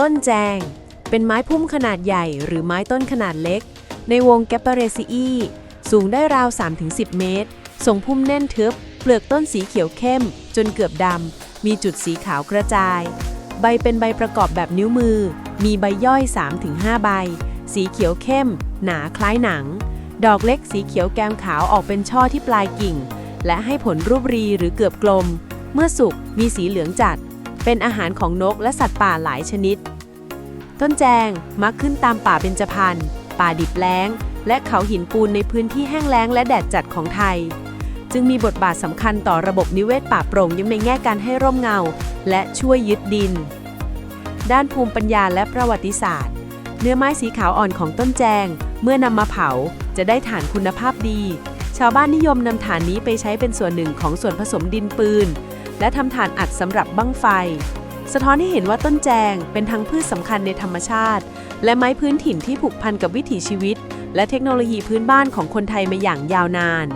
ต้นแจง เป็นไม้พุ่มขนาดใหญ่หรือไม้ต้นขนาดเล็ก ในวงแกปเปเรซีอีสูงได้ราว 3-10 เมตร ทรงพุ่มแน่นทึบ เปลือกต้นสีเขียวเข้ม จนเกือบดำ มีจุดสีขาวกระจาย ใบเป็นใบประกอบแบบนิ้วมือ มีใบย่อย 3-5 ใบ สีเขียวเข้ม หนาคล้ายหนัง ดอกเล็กสีเขียวแกมขาวออกเป็นช่อที่ปลายกิ่ง และให้ผลรูปรีหรือเกือบกลม เมื่อสุกมีสีเหลืองจัด เป็นอาหารของนกและสัตว์ป่าหลายชนิด ต้นแจงมักขึ้นตามป่าเบญจพรรณป่าดิบแล้ง และเขาหินปูนในพื้นที่แห้งแล้งและแดดจัดของไทย จึงมีบทบาทสำคัญต่อระบบนิเวศป่าโปร่งยังในแง่การให้ร่มเงา และช่วยยึดดิน ด้านภูมิปัญญาและประวัติศาสตร์ เนื้อไม้สีขาวอ่อนของต้นแจง เมื่อนำมาเผาจะได้ฐานคุณภาพดี ชาวบ้านนิยมนำฐานนี้ไปใช้เป็นส่วนหนึ่งของส่วนผสมดินปืน และทำฐานอัดสำหรับบั้งไฟ สะท้อนให้เห็นว่าต้นแจงเป็นทั้งพืชสำคัญในธรรมชาติ และไม้พื้นถิ่นที่ผูกพันกับวิถีชีวิต และเทคโนโลยีพื้นบ้านของคนไทยมาอย่างยาวนาน